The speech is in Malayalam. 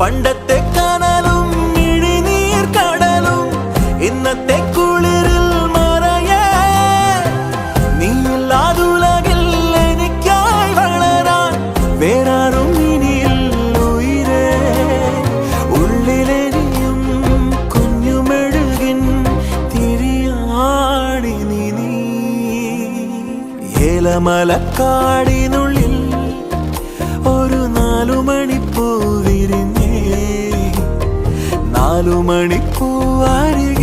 പണ്ടത്തെ കനലും ഇഴിനീർ കടലും ഇന്നത്തെ കുളിരിൽ മറയേ. നീയില്ലാതുലകിൽ എനിക്കായി വളരാൻ വേറാറും ഇനിയിൽ നീ ഏലമലക്കാടിനുള്ളിൽ ഒരു നാലു నాలుమణికు అరి